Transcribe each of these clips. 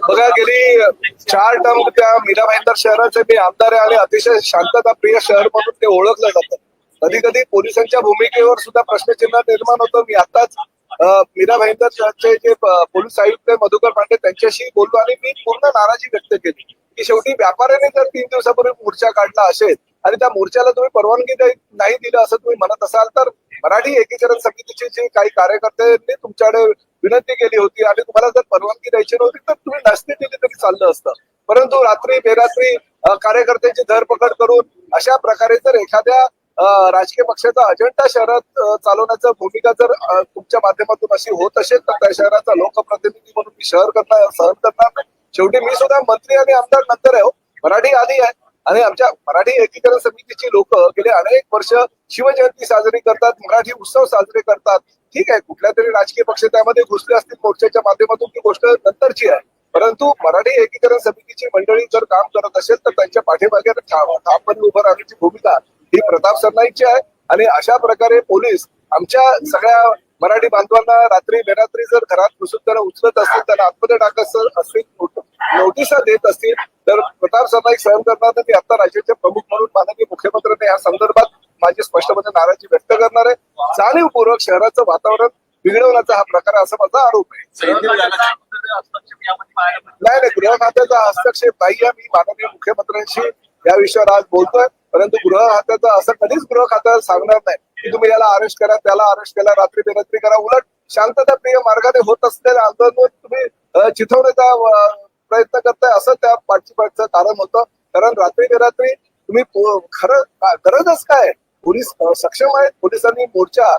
बघा गेली चार टर्म त्या मीरा भाईंदर शहराचे मी आमदार आहे आणि अतिशय शांतता प्रिय शहर म्हणून ते ओळखलं जातं. कधी कधी पोलिसांच्या भूमिकेवर सुद्धा प्रश्नचिन्ह निर्माण होतं. मी आताच मीरा भाईंदर शहरचे जे पोलीस आयुक्त मधुकर पांडे त्यांच्याशी बोललो आणि मी पूर्ण नाराजी व्यक्त केली. की शेवटी व्यापाऱ्याने जर तीन दिवसापूर्वी मोर्चा काढला असेल आणि त्या मोर्चाला तुम्ही परवानगी नाही दिलं असं तुम्ही म्हणत असाल तर मराठी एकीकरण समितीचे जे काही कार्यकर्त्यांनी तुमच्याकडे विनंती केली होती आणि तुम्हाला जर परवानगी द्यायची नव्हती तर तुम्ही नसती दिली तरी चाललं असतं. परंतु रात्री बेरात्री कार्यकर्त्यांची धरपकड करून अशा प्रकारे जर एखाद्या राजकीय पक्षाचा अजेंडा शहरात चालवण्याचा भूमिका जर तुमच्या माध्यमातून अशी होत असेल तर त्या शहराचा लोकप्रतिनिधी म्हणून मी शहर करणार सहन करणार नाही. शेवटी मी सुद्धा मंत्री आणि आमदार नंतर आहे हो. मराठी आधी आहे. आणि आमच्या मराठी एकीकरण समितीची लोक गेले अनेक वर्ष शिवजयंती साजरी करतात मराठी उत्सव साजरे करतात. ठीक आहे कुठल्या तरी राजकीय पक्ष त्यामध्ये घुसले असतील मोर्चाच्या माध्यमातून ती गोष्ट नंतरची आहे. परंतु मराठी एकीकरण समितीची मंडळी जर काम करत असेल तर त्यांच्या पाठीमागे ठाम ठामपणे उभं राहण्याची भूमिका ही प्रताप सरनाईकची आहे. आणि अशा प्रकारे पोलीस आमच्या सगळ्या मराठी बांधवांना रात्री बेरात्री जर घरात घुसून त्यांना उचलत असतील त्यांना आतमध्ये टाकत असतील नोटिसा देत असतील तर प्रताप सरनाईक सहन करणार नाही. मी आता राज्याचे प्रमुख म्हणून माननीय मुख्यमंत्र्यांनी या संदर्भात माझी स्पष्टपणे नाराजी व्यक्त करणार आहे. जाणीवपूर्वक शहराचं वातावरण बिघडवण्याचा हा प्रकार असा माझा आरोप आहे. नाही नाही गृह खात्याचा हस्तक्षेप नाही आहे. मी माननीय मुख्यमंत्र्यांशी या विषयावर आज बोलतोय. परंतु गृह खात्याचा असं कधीच गृह खात्याला सांगणार नाही. की तुम्ही याला अरेस्ट करा त्याला अरेस्ट केला रात्री बेरात्री करा. उलट शांतताप्रिय मार्गाने होत असलेल्या आंदोलन तुम्ही चिथवण्याचा प्रयत्न करताय असं त्या पाठीपाठचं कारण होतं. कारण रात्री बेरात्री तुम्ही खरं गरजच काय? पोलीस सक्षम आहेत पोलिसांनी मोर्चा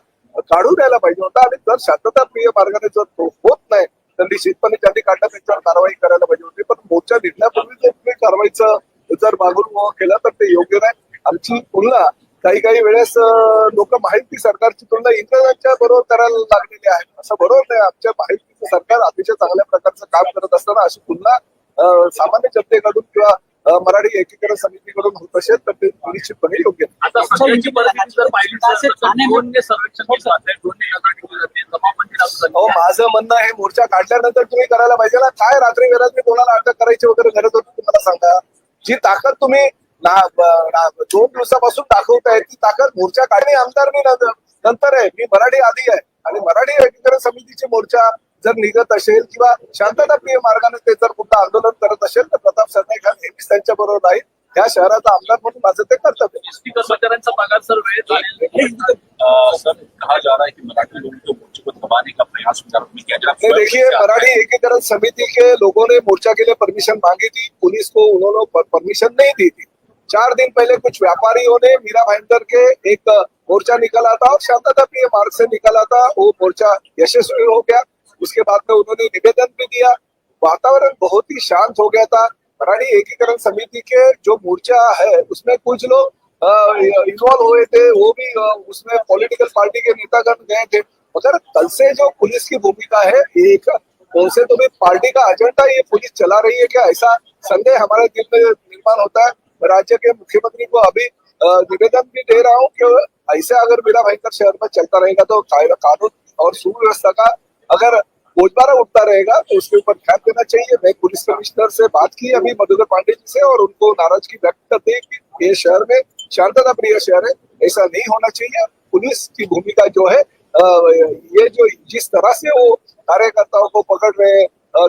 काढून द्यायला पाहिजे होता. आणि जर शांतताप्रिय मार्गाने जर तो होत नाही तर निश्चितपणे त्यांनी काढला त्यांच्यावर कारवाई करायला पाहिजे होती. पण मोर्चा निघण्यापूर्वी जर तुम्ही कारवाईचं जर मागून केलं तर ते योग्य नाही. आमची तुलना काही काही वेळेस लोक माहिती सरकारची तुलना इंग्रजांच्या बरोबर करायला लागलेली आहे असं बरोबर नाही. आमच्या माहितीचं सरकार अतिशय चांगल्या प्रकारचं काम करत असताना अशी तुलना सामान्य जनतेकडून किंवा मराठी एकीकरण समितीकडून होत असेल तर ते निश्चितपणे योग्य आहे. माझं म्हणणं आहे मोर्चा काढल्यानंतर तुम्ही करायला पाहिजे ना. काय रात्री वेळात कोणाला अटक करायची वगैरे गरज होती तुम्हाला सांगा. जी ताकद तुम्ही दोन दिवसापासून दाखवताय ती ताकद मोर्चा काढणे आमदार मी नंतर आहे. मी मराठी आधी आहे. आणि मराठी एकीकरण समितीची मोर्चा जर निघत असेल किंवा शांतताप्रिय मार्गाने ते जर कुठं आंदोलन करत असेल तर प्रताप सरनाईक हा नेहमीच त्यांच्या बरोबर राहील या शहराचा आमदार म्हणून माझं ते कर्तव्य आहे. पगार सर. अ, सर कहा जा रहा है कि मराठी लोगों को मोर्चे को दबाने का प्रयास प्रारंभ किया जा नहीं देखिए मराठी एकीकरण समिति के लोगों ने मोर्चा के लिए परमिशन मांगी थी. पुलिस को उन्होंने पर- परमिशन नहीं दी थी. चार दिन पहले कुछ व्यापारियों ने मीरा भाईंदर के एक मोर्चा निकाला था और शांतता प्रिय मार्ग से निकाला था। वो मोर्चा यशस्वी हो गया। उसके बाद में उन्होंने निवेदन भी दिया। वातावरण बहुत ही शांत हो गया था। मराठी एकीकरण समिति के जो मोर्चा है, उसमें कुछ लोग इन्वॉल्व हुए थे। वो भी उसमें पॉलिटिकल पार्टी के नेतागण गए थे। मगर कल से जो पुलिस की भूमिका है, एक उनसे तो भी पार्टी का एजेंडा ये पुलिस चला रही है। क्या ऐसा संदेह हमारे दिल में निर्माण होता है? राज्य के मुख्यमंत्री को अभी निवेदन भी दे रहा हूँ कि ऐसे अगर मेरा भयंकर शहर में चलता रहेगा तो कानून और सुव्यवस्था का अगर बोझबारा उठता रहेगा तो उसके ऊपर ध्यान देना चाहिए। मैं पुलिस कमिश्नर से बात की अभी मधुकर पांडे जी से और उनको नाराज़गी व्यक्त कर दी कि ये शहर में शांतता प्रिय शहर है, ऐसा नहीं होना चाहिए। पुलिस की भूमिका जो है ये जो जिस तरह से वो कार्यकर्ताओं को पकड़ रहे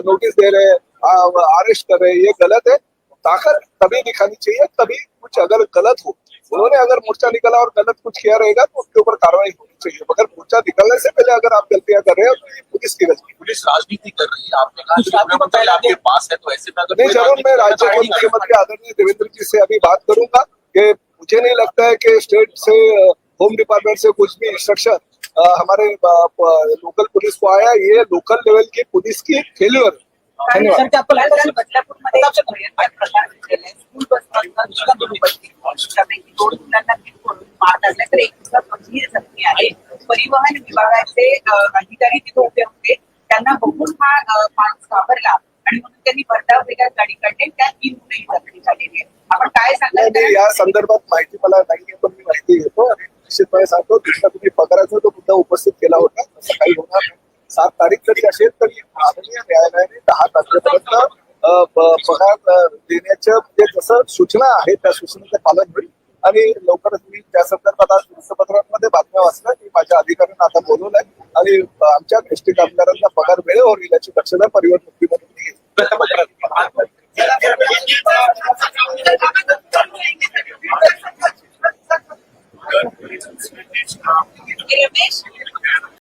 नोटिस दे रहे अरेस्ट कर रहे ये गलत है। ताकत तभी दिखानी चाहिए तभी कुछ अगर गलत हो। उन्होंने अगर मोर्चा निकाला और गलत कुछ किया रहेगा तो उसके ऊपर कार्रवाई होनी चाहिए। मगर मोर्चा निकलने से पहले अगर आप गलतियाँ कर रहे हो तो ये पुलिस की गलती पुलिस राजनीति कर रही है आपने कहा आपके पास है तो ऐसे में अगर नहीं ज़रूर मैं राज्य के मुख्यमंत्री आदरणीय देवेंद्र जी से अभी बात करूँगा कि मुझे नहीं लगता है कि स्टेट से होम डिपार्टमेंट से कुछ भी इंस्ट्रक्शन हमारे लोकल पुलिस को आया ये लोकल लेवल की पुलिस की फेल्यूर है। परिवहन विभागाचे अधिकारी तिथे उभे होते त्यांना बघून हा माणूस घाबरला आणि म्हणून त्यांनी भरधाव वेगात गाडी काढली त्या तीन मुलंही जखमी झालेली आहे आपण काय नाही सांगाल नाही, या संदर्भात माहिती मला नाहीये पण मी माहिती घेतो आणि निश्चितपणे सांगतो दुसरा तुम्ही पगाराचा तो मुद्दा उपस्थित केला होता असं काही होणार नाही. सात तारीख जरी असेल तरी माननीय न्यायालयाने दहा तारखेपर्यंत पगार देण्याच्या म्हणजे जसं सूचना आहे त्या सूचनेचं पालन होईल. आणि लवकरच मी त्या संदर्भात आज वृत्तपत्रांमध्ये बातम्या वाचल्या की माझ्या अधिकाऱ्यांना आता बोलवलंय. आणि आमच्या एसटी कामगारांना पगार वेळेवर येण्याची याची दक्षता परिवहन